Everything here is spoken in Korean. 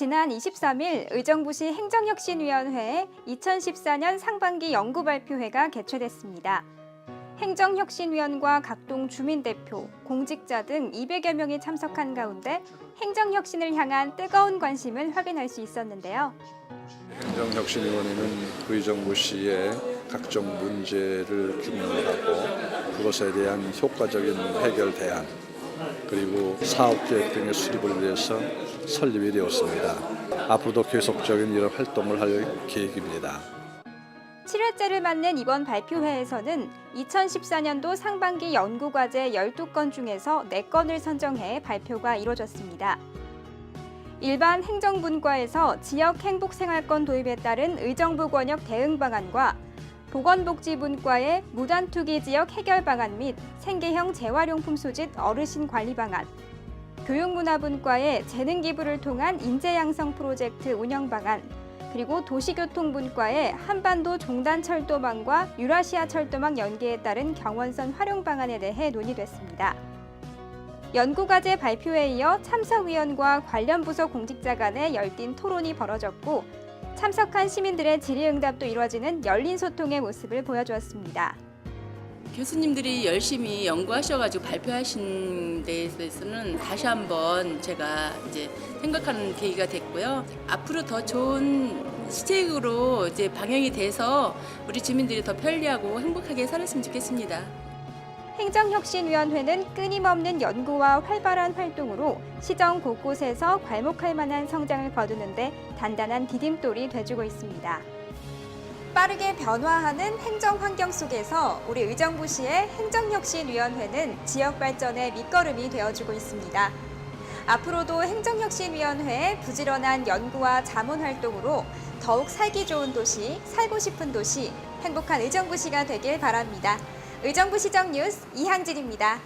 지난 23일 의정부시 행정혁신위원회의 2014년 상반기 연구 발표회가 개최됐습니다. 행정혁신위원과 각동 주민대표, 공직자 등 200여 명이 참석한 가운데 행정혁신을 향한 뜨거운 관심을 확인할 수 있었는데요. 행정혁신위원회는 의정부시의 각종 문제를 규명하고 그것에 대한 효과적인 해결 대안 그리고 사업계획 등의 수립을 위해서 설립이 되었습니다. 앞으로도 계속적인 이런 활동을 할 계획입니다. 7회째를 맞는 이번 발표회에서는 2014년도 상반기 연구과제 12건 중에서 4건을 선정해 발표가 이뤄졌습니다. 일반 행정분과에서 지역 행복생활권 도입에 따른 의정부 권역 대응 방안과 보건복지분과의 무단투기 지역 해결 방안 및 생계형 재활용품 소짓 어르신 관리 방안, 교육문화분과의 재능 기부를 통한 인재 양성 프로젝트 운영 방안, 그리고 도시교통분과의 한반도 종단 철도망과 유라시아 철도망 연계에 따른 경원선 활용 방안에 대해 논의됐습니다. 연구과제 발표에 이어 참석위원과 관련 부서 공직자 간의 열띤 토론이 벌어졌고 참석한 시민들의 질의응답도 이루어지는 열린 소통의 모습을 보여주었습니다. 교수님들이 열심히 연구하셔가지고 발표하신 데에 대해서는 다시 한번 제가 이제 생각하는 계기가 됐고요. 앞으로 더 좋은 시책으로 이제 방향이 돼서 우리 주민들이 더 편리하고 행복하게 살았으면 좋겠습니다. 행정혁신위원회는 끊임없는 연구와 활발한 활동으로 시정 곳곳에서 괄목할 만한 성장을 거두는데 단단한 디딤돌이 돼주고 있습니다. 빠르게 변화하는 행정 환경 속에서 우리 의정부시의 행정혁신위원회는 지역 발전의 밑거름이 되어주고 있습니다. 앞으로도 행정혁신위원회의 부지런한 연구와 자문 활동으로 더욱 살기 좋은 도시, 살고 싶은 도시, 행복한 의정부시가 되길 바랍니다. 의정부 시정 뉴스 이항진입니다.